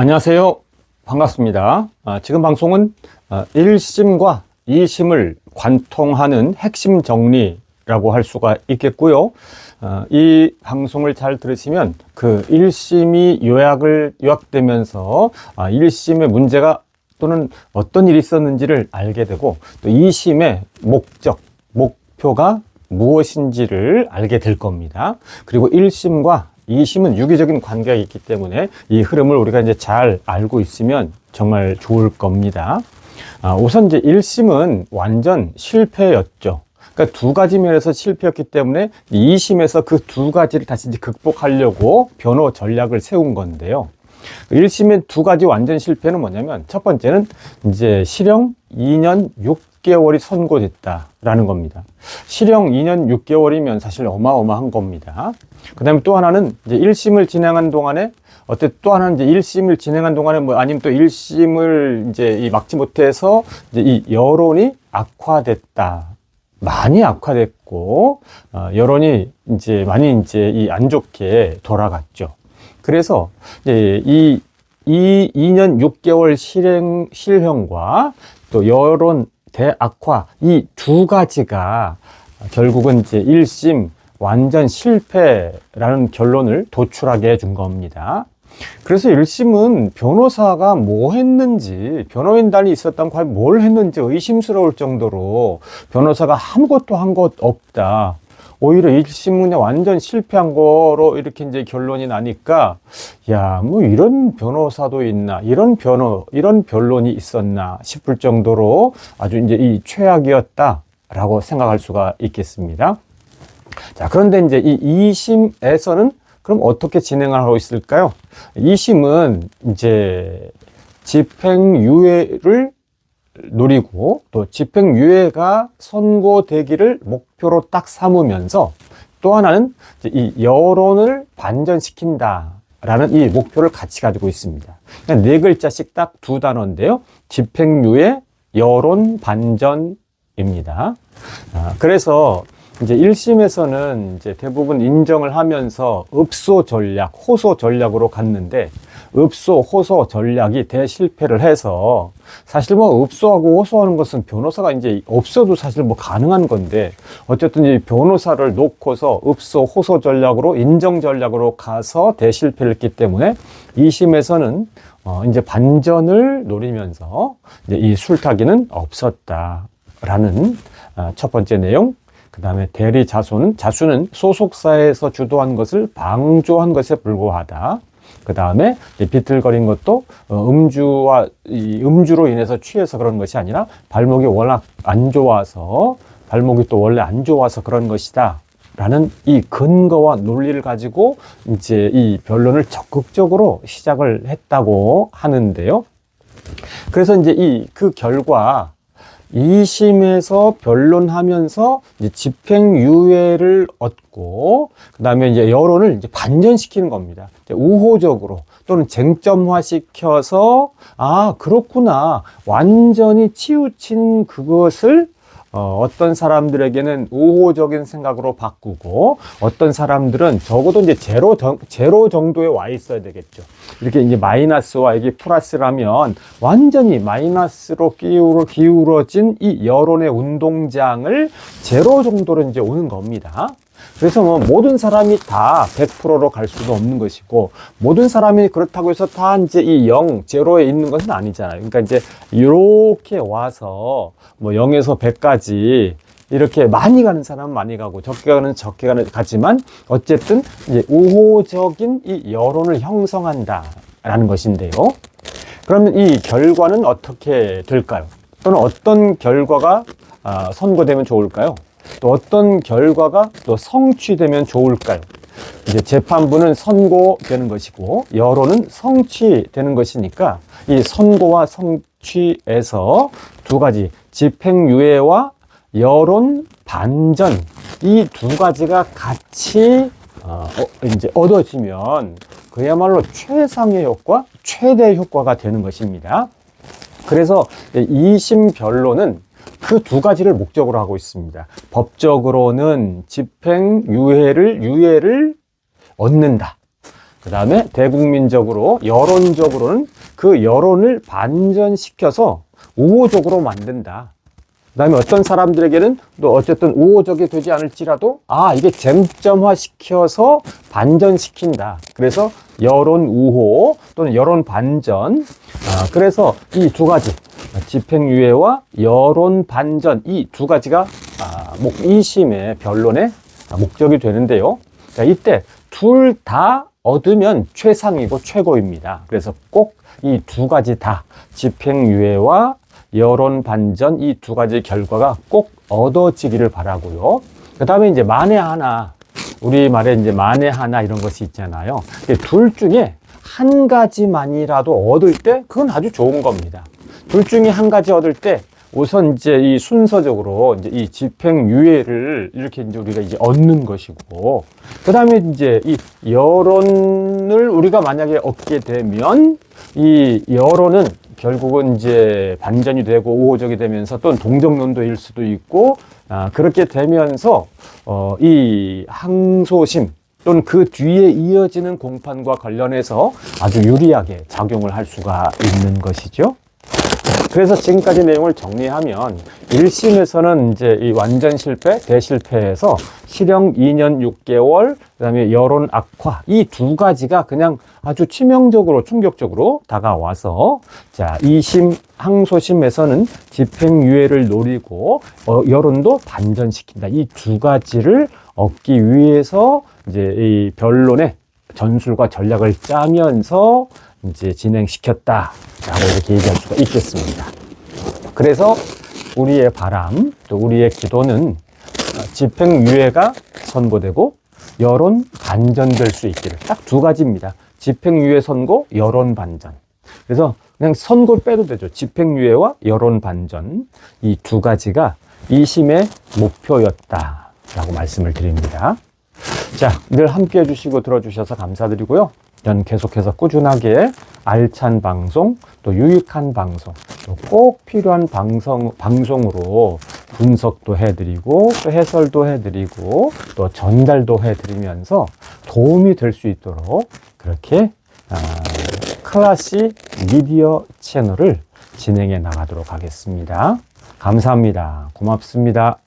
안녕하세요. 반갑습니다. 아, 지금 방송은 아, 1심과 2심을 관통하는 핵심 정리라고 할 수가 있겠고요. 아, 이 방송을 잘 들으시면 그 1심이 요약을 요약되면서 아, 1심의 문제가 또는 어떤 일이 있었는지를 알게 되고 또 2심의 목적, 목표가 무엇인지를 알게 될 겁니다. 그리고 1심과 2심은 유기적인 관계가 있기 때문에 이 흐름을 우리가 이제 잘 알고 있으면 정말 좋을 겁니다. 아, 우선 이제 1심은 완전 실패였죠. 그러니까 두 가지 면에서 실패였기 때문에 2심에서 그 두 가지를 다시 이제 극복하려고 변호 전략을 세운 건데요. 1심의 두 가지 완전 실패는 뭐냐면 첫 번째는 이제 실형 2년 6 개월이 선고됐다라는 겁니다. 실형 2년 6개월이면 사실 어마어마한 겁니다. 그 다음에 또 하나는 이제 1심을 진행한 동안에 어때 또 하나는 이제 1심을 진행한 동안에 뭐 아니면 또 1심을 이제 이 막지 못해서 이제 이 여론이 악화됐다. 많이 악화됐고 어, 여론이 이제 많이 이제 이 안 좋게 돌아갔죠. 그래서 이제 이, 이 2년 6개월 실행, 실형과 또 여론 대악화 이 두 가지가 결국은 이제 1심 완전 실패라는 결론을 도출하게 해준 겁니다. 그래서 1심은 변호사가 뭐 했는지, 변호인단이 있었던 과연 뭘 했는지 의심스러울 정도로 변호사가 아무것도 한 것 없다. 오히려 1심 그냥 완전 실패한 거로 이렇게 이제 결론이 나니까, 야, 뭐 이런 변호사도 있나, 이런 변호, 이런 변론이 있었나 싶을 정도로 아주 이제 이 최악이었다라고 생각할 수가 있겠습니다. 자, 그런데 이제 이 2심에서는 그럼 어떻게 진행을 하고 있을까요? 2심은 이제 집행유예를 노리고 또 집행유예가 선고되기를 목표로 딱 삼으면서 또 하나는 이 여론을 반전시킨다 라는 이 목표를 같이 가지고 있습니다. 그냥 네 글자씩 딱 두 단어인데요. 집행유예, 여론 반전입니다. 아, 그래서 이제 1심에서는 이제 대부분 인정을 하면서 읍소 전략, 호소 전략으로 갔는데 읍소, 호소 전략이 대실패를 해서 사실 뭐 읍소하고 호소하는 것은 변호사가 이제 없어도 사실 뭐 가능한 건데 어쨌든 이 변호사를 놓고서 읍소, 호소 전략으로 인정 전략으로 가서 대실패를 했기 때문에 2심에서는 어 이제 반전을 노리면서 이제 이 술타기는 없었다라는 아, 첫 번째 내용 그 다음에 대리 자수는 자수는 소속사에서 주도한 것을 방조한 것에 불과하다. 그 다음에 비틀거린 것도 어, 음주와 이 음주로 인해서 취해서 그런 것이 아니라 발목이 워낙 안 좋아서 발목이 또 원래 안 좋아서 그런 것이다. 라는 이 근거와 논리를 가지고 이제 이 변론을 적극적으로 시작을 했다고 하는데요. 그래서 이제 이 그 결과 2심에서 변론하면서 이제 집행유예를 얻고 그다음에 이제 여론을 이제 반전시키는 겁니다. 우호적으로 또는 쟁점화시켜서 아 그렇구나 완전히 치우친 그것을 어, 어떤 사람들에게는 우호적인 생각으로 바꾸고 어떤 사람들은 적어도 이제 제로, 정, 제로 정도에 와 있어야 되겠죠. 이렇게 이제 마이너스와 이게 플러스라면 완전히 마이너스로 기울어, 기울어진 이 여론의 운동장을 제로 정도로 이제 오는 겁니다. 그래서 뭐 모든 사람이 다 100%로 갈 수도 없는 것이고 모든 사람이 그렇다고 해서 다 이제 이 0, 제로에 있는 것은 아니잖아요. 그러니까 이제 이렇게 와서 뭐 0에서 100까지 이렇게 많이 가는 사람은 많이 가고 적게 가는 적게 가는 가지만 어쨌든 이제 우호적인 이 여론을 형성한다라는 것인데요. 그러면 이 결과는 어떻게 될까요? 또는 어떤 결과가 아, 선고되면 좋을까요? 또 어떤 결과가 또 성취되면 좋을까요? 이제 재판부는 선고되는 것이고 여론은 성취되는 것이니까 이 선고와 성취에서 두 가지 집행유예와 여론 반전 이 두 가지가 같이 어, 어, 이제 얻어지면 그야말로 최상의 효과, 최대 효과가 되는 것입니다. 그래서 2심 변론은 그 두 가지를 목적으로 하고 있습니다. 법적으로는 집행 유예를 유예를 얻는다. 그 다음에 대국민적으로 여론적으로는 그 여론을 반전시켜서 우호적으로 만든다. 그 다음에 어떤 사람들에게는 또 어쨌든 우호적이 되지 않을지라도 아 이게 쟁점화 시켜서 반전시킨다. 그래서 여론 우호 또는 여론 반전. 아, 그래서 이 두 가지 집행유예와 여론 반전 이 두 가지가 아, 목 2심의 변론의 목적이 되는데요. 자, 이때 둘 다 얻으면 최상이고 최고입니다. 그래서 꼭 이 두 가지 다 집행유예와 여론 반전 이 두 가지 결과가 꼭 얻어지기를 바라고요. 그 다음에 이제 만에 하나 우리 말에 이제 만에 하나 이런 것이 있잖아요. 둘 중에 한 가지만이라도 얻을 때 그건 아주 좋은 겁니다. 둘 중에 한 가지 얻을 때 우선 이제 이 순서적으로 이제 이 집행유예를 이렇게 이제 우리가 이제 얻는 것이고, 그 다음에 이제 이 여론을 우리가 만약에 얻게 되면 이 여론은 결국은 이제 반전이 되고 우호적이 되면서 또는 동정론도일 수도 있고, 아, 그렇게 되면서 어, 이 항소심 또는 그 뒤에 이어지는 공판과 관련해서 아주 유리하게 작용을 할 수가 있는 것이죠. 그래서 지금까지 내용을 정리하면 1심에서는 이제 이 완전 실패, 대실패에서 실형 2년 6개월, 그 다음에 여론 악화, 이 두 가지가 그냥 아주 치명적으로, 충격적으로 다가와서, 자, 2심, 항소심에서는 집행유예를 노리고, 어, 여론도 반전시킨다. 이 두 가지를 얻기 위해서 이제 이 변론의 전술과 전략을 짜면서 이제 진행시켰다라고 이렇게 얘기할 수가 있겠습니다. 그래서 우리의 바람, 또 우리의 기도는 집행유예가 선고되고 여론 반전될 수 있기를 딱 두 가지입니다. 집행유예 선고, 여론 반전. 그래서 그냥 선고 빼도 되죠. 집행유예와 여론 반전 이 두 가지가 이심의 목표였다라고 말씀을 드립니다. 자, 늘 함께 해주시고 들어주셔서 감사드리고요. 전 계속해서 꾸준하게 알찬 방송, 또 유익한 방송, 또 꼭 필요한 방송, 방송으로 분석도 해드리고, 또 해설도 해드리고, 또 전달도 해드리면서 도움이 될 수 있도록 그렇게 아, 클래시 미디어 채널을 진행해 나가도록 하겠습니다. 감사합니다. 고맙습니다.